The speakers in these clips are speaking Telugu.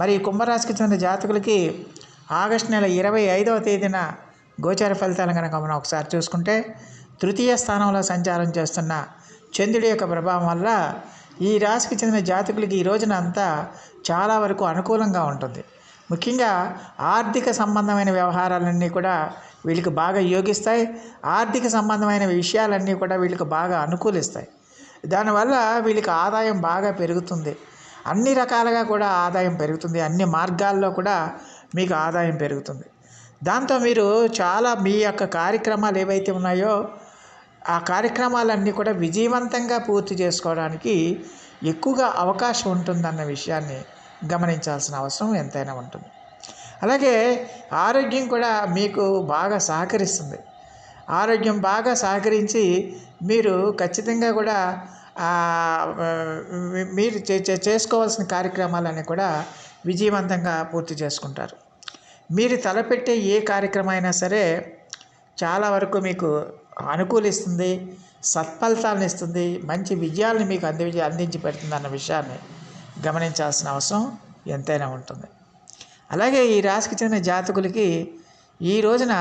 మరి కుంభరాశికి చెందిన జాతకులకి ఆగస్టు నెల ఇరవై ఐదవ తేదీన గోచార ఫలితాలను కనుక మనం ఒకసారి చూసుకుంటే తృతీయ స్థానంలో సంచారం చేస్తున్న చంద్రుడి యొక్క ప్రభావం వల్ల ఈ రాశికి చెందిన జాతకులకి ఈ రోజున అంతా చాలా వరకు అనుకూలంగా ఉంటుంది. ముఖ్యంగా ఆర్థిక సంబంధమైన వ్యవహారాలన్నీ కూడా వీళ్ళకి బాగా యోగిస్తాయి. ఆర్థిక సంబంధమైన విషయాలన్నీ కూడా వీళ్ళకి బాగా అనుకూలిస్తాయి. దానివల్ల వీళ్ళకి ఆదాయం బాగా పెరుగుతుంది. అన్ని రకాలుగా కూడా ఆదాయం పెరుగుతుంది. అన్ని మార్గాల్లో కూడా మీకు ఆదాయం పెరుగుతుంది. దాంతో మీరు చాలా మీ యొక్క కార్యక్రమాలు ఏవైతే ఉన్నాయో ఆ కార్యక్రమాలన్నీ కూడా విజయవంతంగా పూర్తి చేసుకోవడానికి ఎక్కువగా అవకాశం ఉంటుందన్న విషయాన్ని గమనించాల్సిన అవసరం ఎంతైనా ఉంటుంది. అలాగే ఆరోగ్యం కూడా మీకు బాగా సహకరిస్తుంది. ఆరోగ్యం బాగా సహకరించి మీరు ఖచ్చితంగా కూడా మీరు చే- చే- చేసుకోవాల్సిన కార్యక్రమాలన్నీ కూడా విజయవంతంగా పూర్తి చేసుకుంటారు. మీరు తలపెట్టే ఏ కార్యక్రమం అయినా సరే చాలా వరకు మీకు అనుకూలిస్తుంది సత్ఫలితాలను ఇస్తుంది మంచి విజయాలను మీకు అంది అందించి పెడుతుంది అన్న విషయాన్ని గమనించాల్సిన అవసరం ఎంతైనా ఉంటుంది. అలాగే ఈ రాశికి చెందిన జాతకులకి ఈ రోజున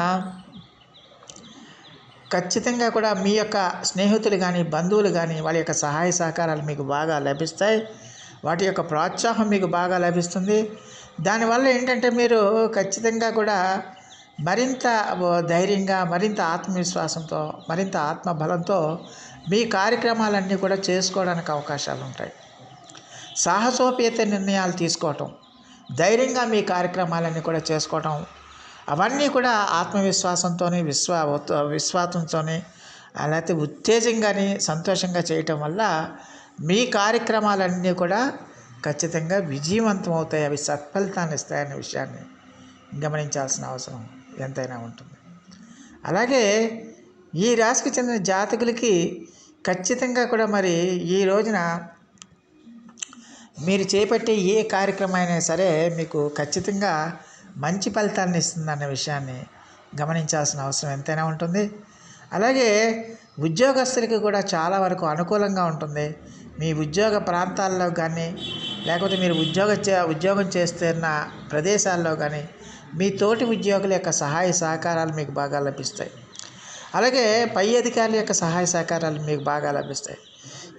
ఖచ్చితంగా కూడా మీ యొక్క స్నేహితులు కానీ బంధువులు కానీ వాళ్ళ యొక్క సహాయ సహకారాలు మీకు బాగా లభిస్తాయి. వాటి యొక్క ప్రోత్సాహం మీకు బాగా లభిస్తుంది. దానివల్ల ఏంటంటే మీరు ఖచ్చితంగా కూడా మరింత ధైర్యంగా మరింత ఆత్మవిశ్వాసంతో మరింత ఆత్మబలంతో మీ కార్యక్రమాలన్నీ కూడా చేసుకోవడానికి అవకాశాలు ఉంటాయి. సాహసోపేత నిర్ణయాలు తీసుకోవటం ధైర్యంగా మీ కార్యక్రమాలన్నీ కూడా చేసుకోవటం అవన్నీ కూడా ఆత్మవిశ్వాసంతోనే విశ్వా విశ్వాసంతోనే లేకపోతే ఉత్తేజంగాని సంతోషంగా చేయటం వల్ల మీ కార్యక్రమాలన్నీ కూడా ఖచ్చితంగా విజయవంతం అవుతాయి అవి సత్ఫలితాన్ని ఇస్తాయనే విషయాన్ని గమనించాల్సిన అవసరం ఎంతైనా ఉంటుంది. అలాగే ఈ రాశికి చెందిన జాతకులకి ఖచ్చితంగా కూడా మరి ఈ రోజున మీరు చేపట్టే ఏ కార్యక్రమం అయినా సరే మీకు ఖచ్చితంగా మంచి ఫలితాన్ని ఇస్తుందన్న విషయాన్ని గమనించాల్సిన అవసరం ఎంతైనా ఉంటుంది. అలాగే ఉద్యోగస్తులకి కూడా చాలా వరకు అనుకూలంగా ఉంటుంది. మీ ఉద్యోగ ప్రాంతాల్లో కానీ లేకపోతే మీరు ఉద్యోగ చే ఉద్యోగం చేస్తున్న ప్రదేశాల్లో కానీ మీ తోటి ఉద్యోగుల యొక్క సహాయ సహకారాలు మీకు బాగా లభిస్తాయి. అలాగే పై అధికారుల యొక్క సహాయ సహకారాలు మీకు బాగా లభిస్తాయి.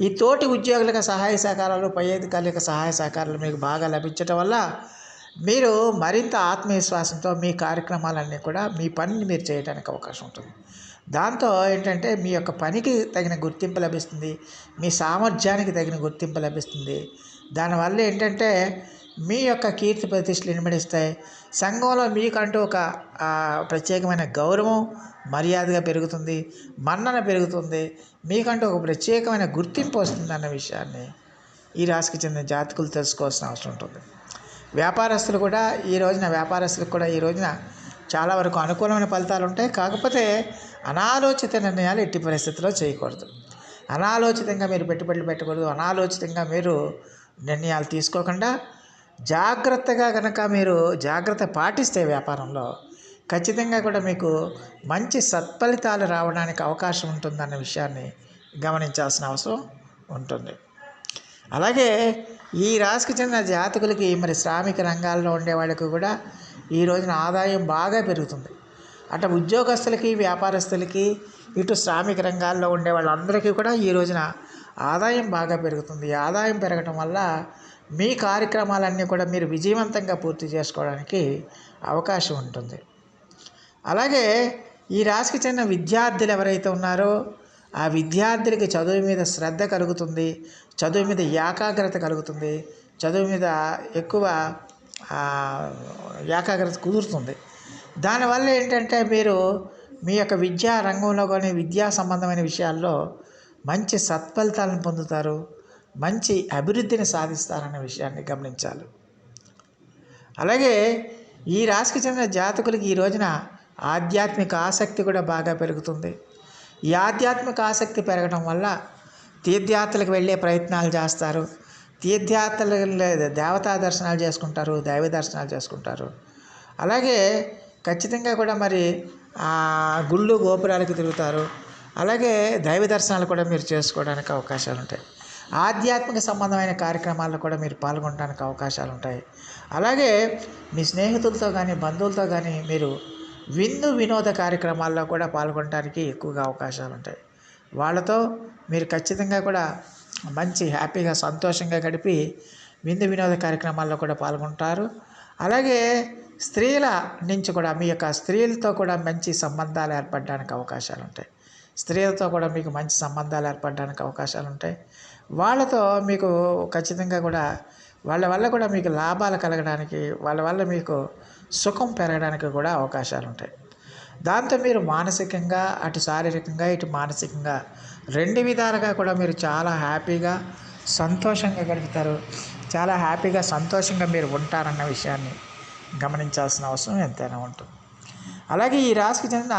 ఈ తోటి ఉద్యోగుల యొక్క సహాయ సహకారాలు పై అధికారుల యొక్క సహాయ సహకారాలు మీకు బాగా లభించటం వల్ల మీరు మరింత ఆత్మవిశ్వాసంతో మీ కార్యక్రమాలన్నీ కూడా మీ పనిని మీరు చేయడానికి అవకాశం ఉంటుంది. దాంతో ఏంటంటే మీ యొక్క పనికి తగిన గుర్తింపు లభిస్తుంది. మీ సామర్థ్యానికి తగిన గుర్తింపు లభిస్తుంది. దానివల్ల ఏంటంటే మీ యొక్క కీర్తి ప్రతిష్టలు నిలబడిస్తాయి సంఘంలో మీకంటూ ఒక ప్రత్యేకమైన గౌరవం మర్యాదగా పెరుగుతుంది. మన్నన పెరుగుతుంది. మీకంటూ ఒక ప్రత్యేకమైన గుర్తింపు వస్తుంది అన్న విషయాన్ని ఈ రాశికి చెందిన జాతకులు తెలుసుకోవాల్సిన అవసరం ఉంటుంది. వ్యాపారస్తులు కూడా ఈ రోజున వ్యాపారస్తులకు కూడా ఈ రోజున చాలా వరకు అనుకూలమైన ఫలితాలు ఉంటాయి. కాకపోతే అనాలోచిత నిర్ణయాలు ఎట్టి పరిస్థితుల్లో చేయకూడదు. అనాలోచితంగా మీరు పెట్టుబడులు పెట్టకూడదు. అనాలోచితంగా మీరు నిర్ణయాలు తీసుకోకుండా జాగ్రత్తగా కనుక మీరు జాగ్రత్త పాటిస్తే వ్యాపారంలో ఖచ్చితంగా కూడా మీకు మంచి సత్ఫలితాలు రావడానికి అవకాశం ఉంటుందన్న విషయాన్ని గమనించాల్సిన అవసరం ఉంటుంది. అలాగే ఈ రాశికి చెందిన జాతకులకి మరి శ్రామిక రంగాల్లో ఉండే వాళ్ళకి కూడా ఈ రోజున ఆదాయం బాగా పెరుగుతుంది. అటు ఉద్యోగస్తులకి వ్యాపారస్తులకి ఇటు శ్రామిక రంగాల్లో ఉండే వాళ్ళందరికీ కూడా ఈ రోజున ఆదాయం బాగా పెరుగుతుంది. ఈ ఆదాయం పెరగటం వల్ల మీ కార్యక్రమాలన్నీ కూడా మీరు విజయవంతంగా పూర్తి చేసుకోవడానికి అవకాశం ఉంటుంది. అలాగే ఈ రాశికి చెందిన విద్యార్థులు ఎవరైతే ఉన్నారో ఆ విద్యార్థులకి చదువు మీద శ్రద్ధ కలుగుతుంది చదువు మీద ఏకాగ్రత కలుగుతుంది చదువు మీద ఎక్కువ ఏకాగ్రత కుదురుతుంది. దానివల్ల ఏంటంటే మీరు మీ యొక్క విద్యా రంగంలో కానీ విద్యా సంబంధమైన విషయాల్లో మంచి సత్ఫలితాలను పొందుతారు మంచి అభివృద్ధిని సాధిస్తారనే విషయాన్ని గమనించాలి. అలాగే ఈ రాశికి చెందిన జాతకులకి ఈ రోజున ఆధ్యాత్మిక ఆసక్తి కూడా బాగా పెరుగుతుంది. ఈ ఆధ్యాత్మిక ఆసక్తి పెరగడం వల్ల తీర్థయాత్రలకు వెళ్ళే ప్రయత్నాలు చేస్తారు. తీర్థయాత్రలు దేవతా దర్శనాలు చేసుకుంటారు దైవ దర్శనాలు చేసుకుంటారు. అలాగే ఖచ్చితంగా కూడా మరి ఆ గుళ్ళు గోపురాలకు తిరుగుతారు. అలాగే దైవ దర్శనాలు కూడా మీరు చేసుకోవడానికి అవకాశాలు ఉంటాయి. ఆధ్యాత్మిక సంబంధమైన కార్యక్రమాల్లో కూడా మీరు పాల్గొనడానికి అవకాశాలు ఉంటాయి. అలాగే మీ స్నేహితులతో కానీ బంధువులతో కానీ మీరు విందు వినోద కార్యక్రమాల్లో కూడా పాల్గొనడానికి ఎక్కువగా అవకాశాలు ఉంటాయి. వాళ్ళతో మీరు ఖచ్చితంగా కూడా మంచి హ్యాపీగా సంతోషంగా గడిపి విందు వినోద కార్యక్రమాల్లో కూడా పాల్గొంటారు. అలాగే స్త్రీల నుంచి కూడా మీ యొక్క స్త్రీలతో కూడా మంచి సంబంధాలు ఏర్పడడానికి అవకాశాలు ఉంటాయి. స్త్రీలతో కూడా మీకు మంచి సంబంధాలు ఏర్పడడానికి అవకాశాలు ఉంటాయి. వాళ్ళతో మీకు ఖచ్చితంగా కూడా వాళ్ళ వల్ల కూడా మీకు లాభాలు కలగడానికి వాళ్ళ వల్ల మీకు సుఖం పెరగడానికి కూడా అవకాశాలు ఉంటాయి. దాంతో మీరు మానసికంగా అటు శారీరకంగా ఇటు మానసికంగా రెండు విధాలుగా కూడా మీరు చాలా హ్యాపీగా సంతోషంగా గడుపుతారు. చాలా హ్యాపీగా సంతోషంగా మీరు ఉంటారన్న విషయాన్ని గమనించాల్సిన అవసరం ఎంతైనా ఉంటుంది. అలాగే ఈ రాశికి చెందిన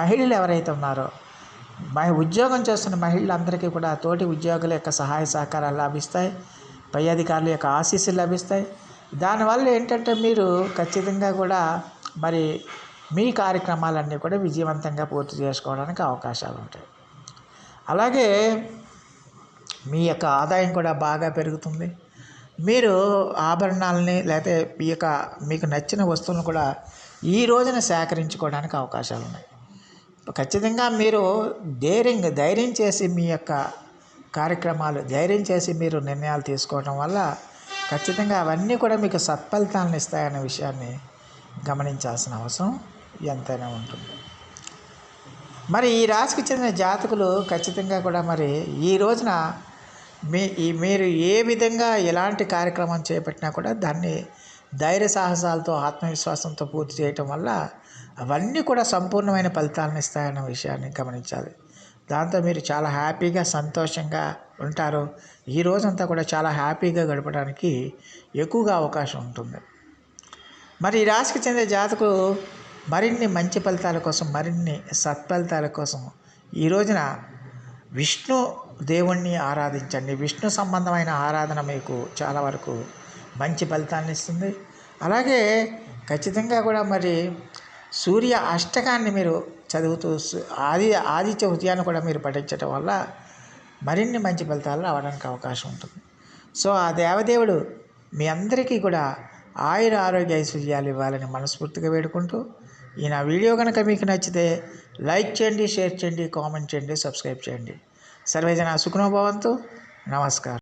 మహిళలు ఎవరైతే ఉన్నారో మహి ఉద్యోగం చేస్తున్న మహిళలందరికీ కూడా తోటి ఉద్యోగుల యొక్క సహాయ సహకారాలు లభిస్తాయి. పై అధికారుల యొక్క ఆశీస్సులు లభిస్తాయి. దానివల్ల ఏంటంటే మీరు ఖచ్చితంగా కూడా మరి మీ కార్యక్రమాలన్నీ కూడా విజయవంతంగా పూర్తి చేసుకోవడానికి అవకాశాలు ఉంటాయి. అలాగే మీ యొక్క ఆదాయం కూడా బాగా పెరుగుతుంది. మీరు ఆభరణాలని లేకపోతే మీ యొక్క మీకు నచ్చిన వస్తువులను కూడా ఈ రోజున సేకరించుకోవడానికి అవకాశాలు ఉన్నాయి. ఖచ్చితంగా మీరు ధైర్యం ధైర్యం చేసి మీ యొక్క కార్యక్రమాలు ధైర్యం చేసి మీరు నిర్ణయాలు తీసుకోవడం వల్ల ఖచ్చితంగా అవన్నీ కూడా మీకు సత్ఫలితాలను ఇస్తాయనే విషయాన్ని గమనించాల్సిన అవసరం ఎంతైనా ఉంటుంది. మరి ఈ రాశికి చెందిన జాతకులు ఖచ్చితంగా కూడా మరి ఈ రోజున మీ ఈ మీరు ఏ విధంగా ఎలాంటి కార్యక్రమం చేపట్టినా కూడా దాన్ని ధైర్య సాహసాలతో ఆత్మవిశ్వాసంతో పూర్తి చేయటం వల్ల అవన్నీ కూడా సంపూర్ణమైన ఫలితాలను ఇస్తాయన్న విషయాన్ని గమనించాలి. దాంతో మీరు చాలా హ్యాపీగా సంతోషంగా ఉంటారు. ఈ రోజంతా కూడా చాలా హ్యాపీగా గడపడానికి ఎక్కువగా అవకాశం ఉంటుంది. మరి ఈ రాశికి చెందిన జాతకులు మరిన్ని మంచి ఫలితాల కోసం మరిన్ని సత్ఫలితాల కోసం ఈ రోజున విష్ణు దేవుణ్ణి ఆరాధించండి. విష్ణు సంబంధమైన ఆరాధన మీకు చాలా వరకు మంచి ఫలితాన్ని ఇస్తుంది. అలాగే ఖచ్చితంగా కూడా మరి సూర్య అష్టకాన్ని మీరు చదువుతూ ఆది ఆదిత్య హృదయాన్ని కూడా మీరు పఠించడం వల్ల మరిన్ని మంచి ఫలితాలు రావడానికి అవకాశం ఉంటుంది. సో ఆ దేవదేవుడు మీ అందరికీ కూడా ఆయుర ఆరోగ్య ఐశ్వర్యాలు ఇవ్వాలని మనస్ఫూర్తిగా వేడుకుంటూ ఈ నా వీడియో కనుక మీకు నచ్చితే లైక్ చేయండి షేర్ చేయండి కామెంట్ చేయండి సబ్స్క్రైబ్ చేయండి. సర్వేజన సుఖనోభవంతు నమస్కారం.